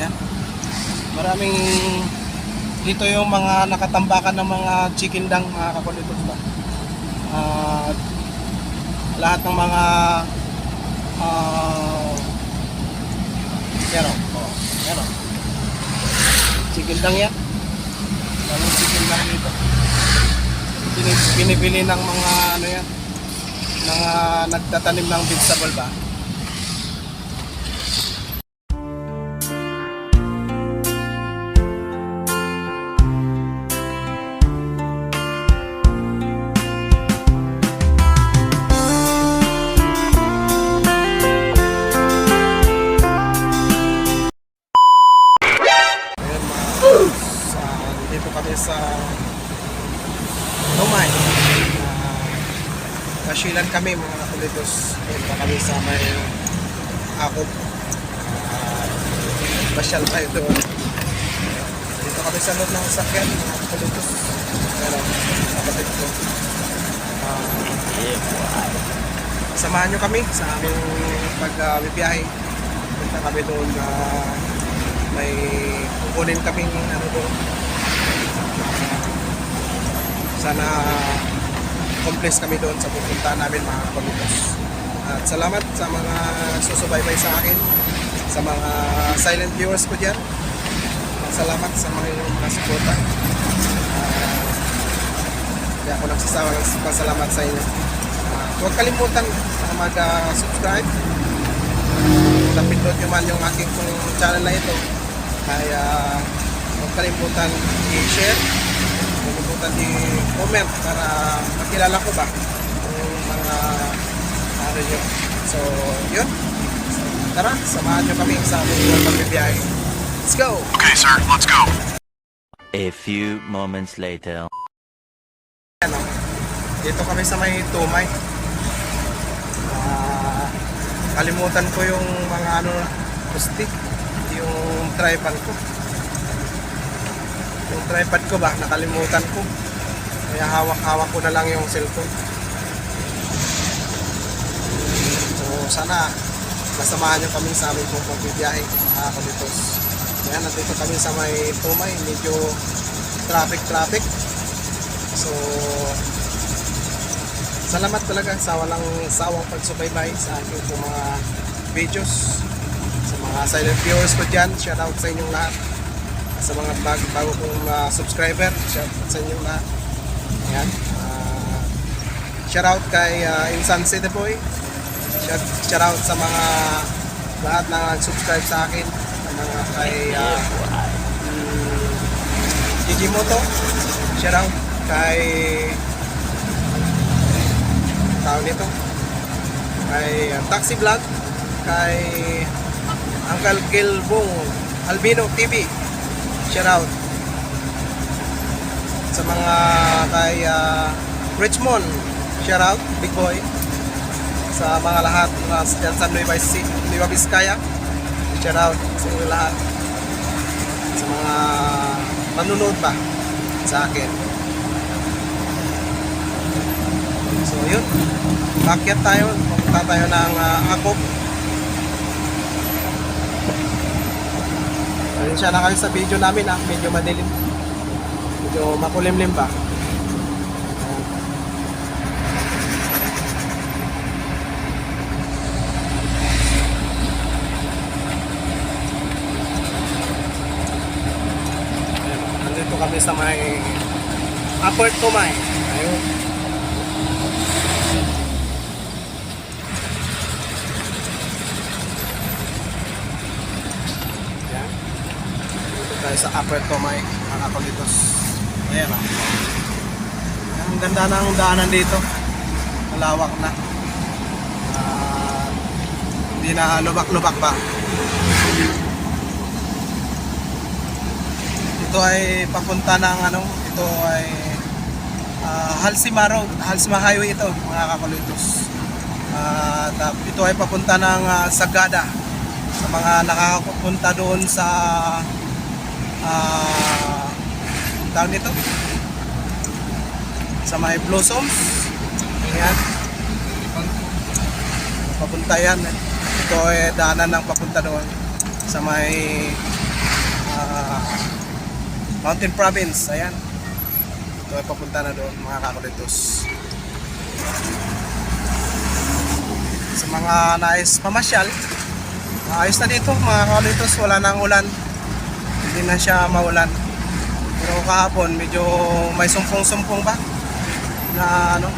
Yan. Maraming dito yung mga nakatambakan ng mga chicken dang mga kakulitos ba. Ah, lahat ng mga yan o. Oh, o. Chicken dang yan. Daming chicken dang dito. Binibili ng mga ano yan. Mga nagtatanim ng vegetable ba. Kami mga kakulitos. Punta kami sa may Akop. Uh, pasyal tayo doon. Dito kami sa loob ng sakyan mga kakulitos. Pero kapatid ko. Uh, samahan nyo kami sa aming pag-bibiyahe. Punta kami doon na may kukunin kaming ano doon. Sana complex kami doon sa pupunta namin mga kakulitos. At salamat sa mga susubaybay sa akin, sa mga silent viewers ko dyan. Salamat sa mga inyong mga suporta. Uh, ako nagsasawa ng pasalamat sa inyo. Uh, huwag kalimutan na mag-subscribe. napindot nyo man yung aking channel na ito. Kaya huwag kalimutan i-share. Kalimutan i-comment para makilala ko ba yung mga ano nyo. So, yun. So, tara, samahan nyo kami sa aming pagbibiyahe. Let's go! Okay, sir, let's go. A few moments later. ano, dito kami sa may tumay. Ah, kalimutan ko yung mga ano, pusti, yung tripod ko. Yung tripod ko ba, nakalimutan ko. Kaya hawak-hawak ko na lang yung cellphone. So, sana masamahan nyo kami sa aming pong pagbibiyahe, mga kalitos. Kaya nandito kami sa may tumay, medyo traffic-traffic. So, salamat talaga sa walang sawang pagsubaybay sa aking mga videos. Sa mga silent viewers ko dyan, shout out sa inyong lahat. Sa mga bago, bago kong uh, subscriber, shout out sa inyong lahat. Ayan. Uh, shout out kay uh, Insan City Boy. Shout, shout out sa mga lahat na nag-subscribe sa akin. Mga kay uh, Gigi Moto. Shout out kay tao nito kay uh, Taxi Vlog kay Uncle Gilbong Albino TV shout out sa mga kay uh, Richmond. Shout out Big Boy sa mga lahat na dyan sa Nueva, Nueva Vizcaya. Shout out sa inyo lahat. Sa mga manunod ba sa akin. So yun, bakyat tayo, pupunta tayo ng uh, Akop. Ayun siya na kayo sa video namin ah, medyo madilim. Medyo makulimlim. Ayun, Nandito kami sa may Upper Tumay. Ayun. Yan. Dito tayo sa Upper Tomay, mga kakulitos. Ayan o. Ang ganda ng daanan dito. Malawak na. Ah, hindi na lubak-lubak pa. Ito ay papunta ng ano, ito ay ah, Halsima Road, Halsima Highway ito, mga kakulitos. At ah, ito ay papunta ng ah, Sagada sa mga nakakapunta doon sa ah tawag nito sa may blossoms yan papunta yan ito ay daanan ng papunta doon sa may ah, Mountain Province. Ayan. Ito ay papunta na doon mga kakulitos. Sa mga nais pamasyal, ayos na dito mga kakulitos. Wala nang ulan. Hindi na siya maulan. Pero kahapon medyo may sumpong-sumpong pa na ano,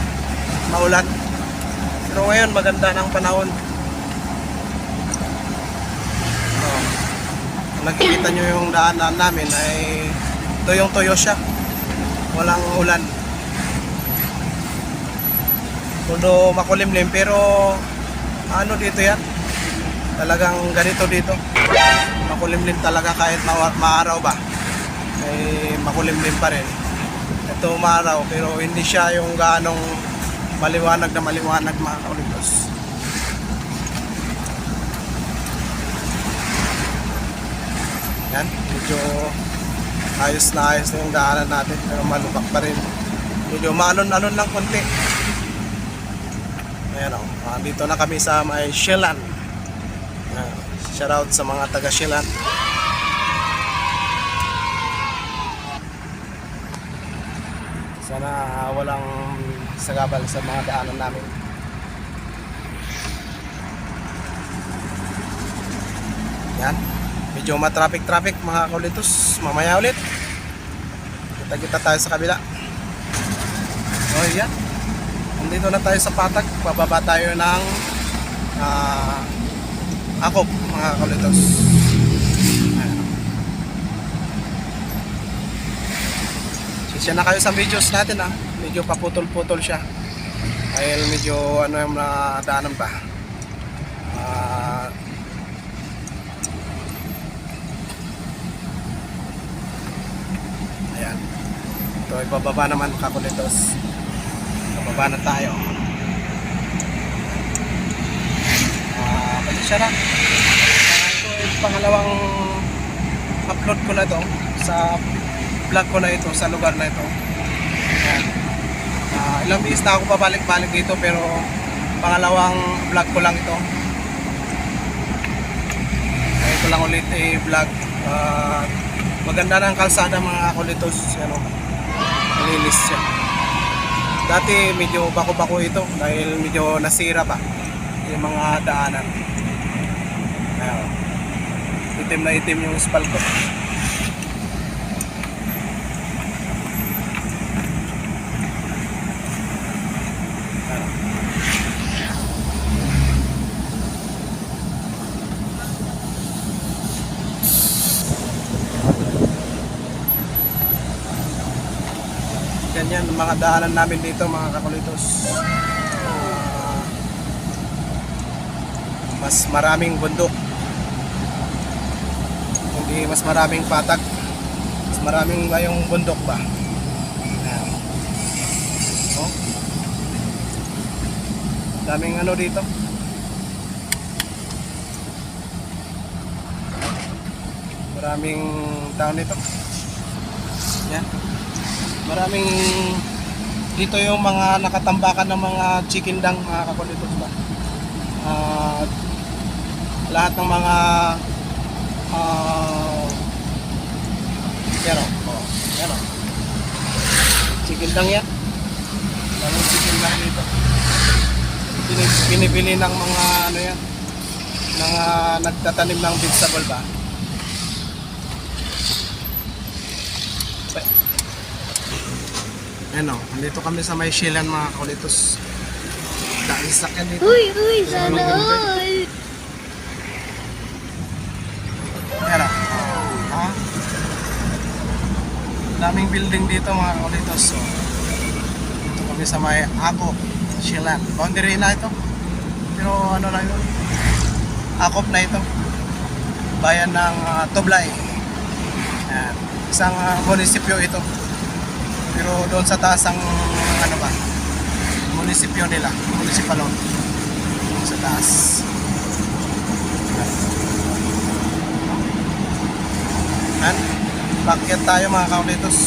maulan. Pero ngayon maganda ng panahon. Oh. Kung nakikita nyo yung daanan namin ay tuyong-tuyo siya. Walang ulan. Todo makulimlim pero ano dito yan? Talagang ganito dito. Makulimlim talaga kahit ma- maaraw ba. Ay makulimlim pa rin. Ito maaraw pero hindi siya yung ganong maliwanag na maliwanag mga kaulitos. Yan, medyo ayos na ayos na yung daanan natin pero malubak pa rin. Medyo maanon-anon lang konti. Ayan o, ah, dito na kami sa may Shelan. Uh, shout out sa mga taga Shelan. Sana ah, walang sagabal sa mga daanan namin. Yan. Medyo matraffic-traffic mga kaulitos. Mamaya ulit. Kita-kita tayo sa kabila. Oh, yan. Nandito na tayo sa patag. Bababa tayo ng ah akop mga kaulitos. Ayan. Sisya na kayo sa videos natin ah. Medyo paputol-putol siya. Dahil medyo ano yung nadaanan pa. Ah, ayan. Ito ay bababa naman kakulitos. Bababa na tayo. Ah, ito ay pangalawang upload ko na to sa vlog ko na ito sa lugar na ito. Ayan. Ah, ilang beses na ako pabalik-balik dito pero pangalawang vlog ko lang ito. Ko lang ulit i-vlog. Ah, maganda na kalsada mga kulitos. Ano, malinis siya. Dati medyo bako-bako ito dahil medyo nasira pa yung mga daanan. Ayan. Itim na itim yung spalto. Ganyan ang mga daanan namin dito mga kakulitos. Ah, mas maraming bundok. Hindi mas maraming patag. Mas maraming ngayong bundok ba. Ayan. Oh. Daming ano dito. Maraming tao dito. Yan. Maraming dito yung mga nakatambakan ng mga chicken dang mga kakulitos ba. Ah, lahat ng mga ah yan o. Oh, yan o. Chicken dang yan. Daming chicken dang dito. Binibili ng mga ano yan. Mga nagtatanim ng vegetable ba. Ano, nandito kami sa may Shilan mga kulitos. Dahil sakyan dito. Uy, uy, sana all. Pero, ha? Daming building dito mga kulitos. So, dito kami sa may Akop, Shilan. Boundary na ito. Pero ano na ito? Akop na ito. Bayan ng ah, Tublay. Yan. Isang ah, munisipyo ito. Pero doon sa taas ang ano ba? Munisipyo nila, munisipalon. Sa taas. Yan. Bakyat tayo mga kaulitos.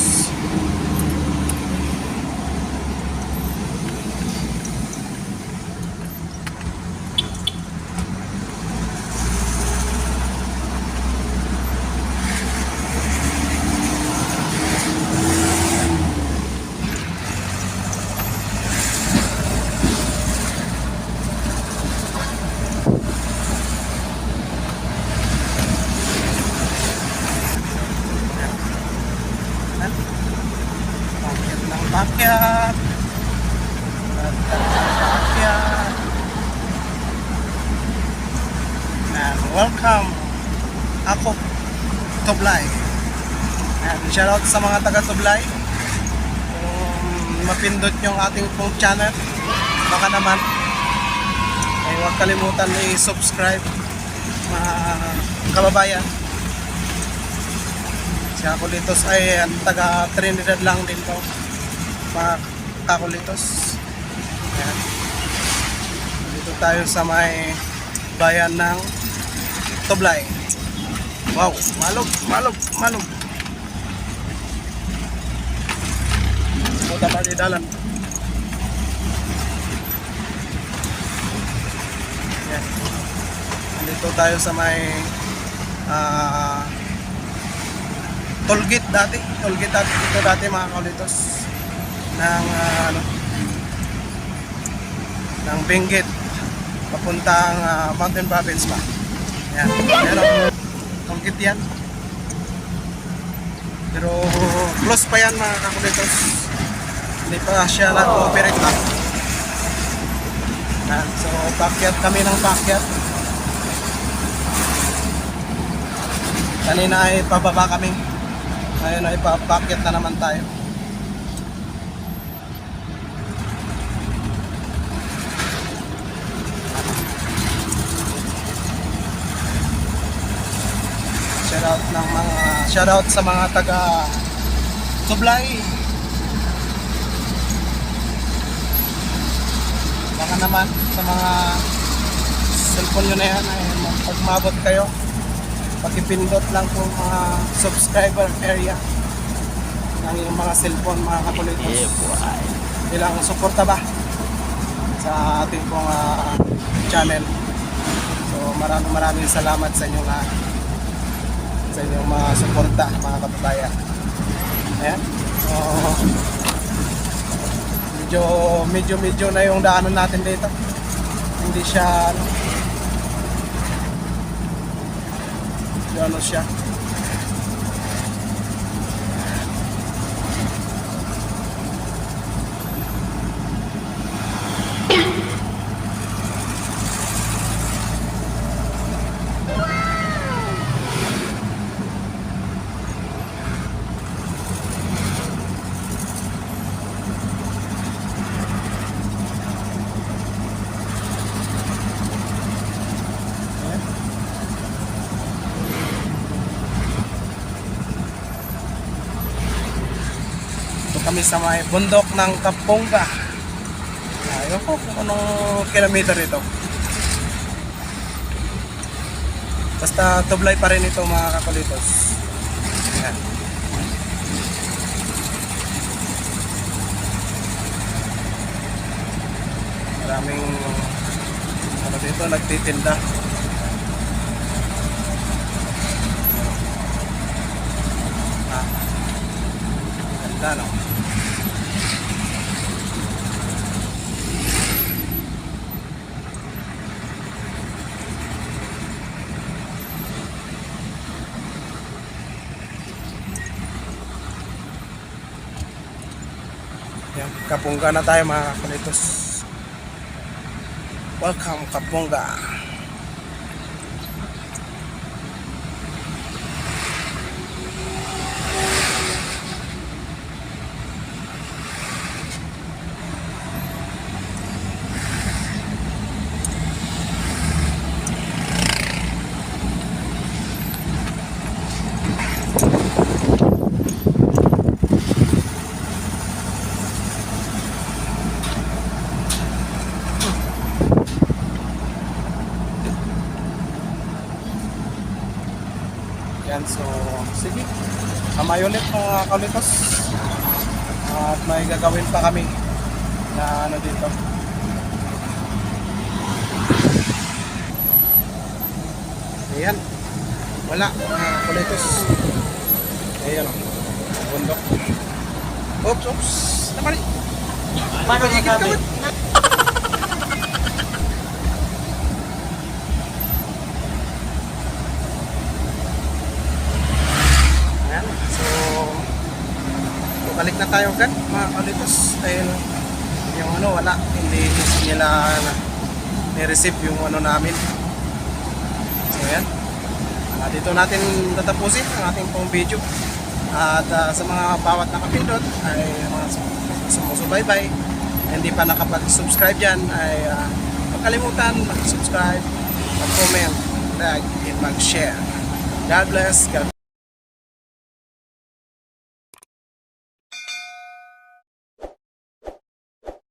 Ako, Toblay. Ayan, shoutout sa mga taga Toblay. Kung mapindot yung ating pong channel, baka naman ay huwag kalimutan i-subscribe mga kababayan. Si Akulitos ay ang taga Trinidad lang din to. Mga Kakulitos. Ayan. Dito tayo sa may bayan ng Toblay. Wow, malog, malog, malog. Punta pa di dalan. Yan. Dito tayo sa may ah tollgate dati. Tollgate dati dito dati mga kaulitos ng ah, ano ng Benguet papuntang ah, Mountain Province pa. Yan. Pero yan. Pero close pa yan mga kakulitos. Hindi pa siya nag-operate pa. Yan. So, pakyat kami ng pakyat. Kanina ay pababa kami. Ngayon ay papakyat na naman tayo. Shoutout ng mga shoutout sa mga taga Sublay. Baka naman sa mga cellphone nyo na yan ay pag mabot kayo pakipindot lang po mga subscriber area ng yung mga cellphone mga boy. bilang suporta ba sa ating pong ah, channel so maraming maraming salamat sa inyong lahat sa inyong mga suporta mga kababayan. Ayan. So medyo medyo medyo na yung daanan natin dito. Hindi siya ano medyo ano siya kami sa may bundok ng Kapongga. Ayaw ko kung anong kilometer ito. Basta tublay pa rin ito mga kakulitos. Ayan. Maraming ano dito nagtitinda. Ah. Ganda no? Yan, Kapungga na tayo mga kapalitos. Welcome Kapungga. Yan, so, sige. Kamay ulit mga kaulitos. At may gagawin pa kami na ano dito. Ayan. Wala, mga kaulitos. Ayan, oh. bundok. Oops, oops. Namali. Paano Ikit ka masabi? ba? Ayan. So, balik na tayo agad mga kaulitos. Dahil yung ano, wala. Hindi nila na, ni-receive yung ano namin. So, ayan. Ah, dito natin tatapusin ang ating pong video. At ah, sa mga bawat nakapindot ay mga sumusubaybay, hindi pa nakapag-subscribe dyan ay uh, kalimutan mag-subscribe, mag-comment, like, and mag-share. God bless. God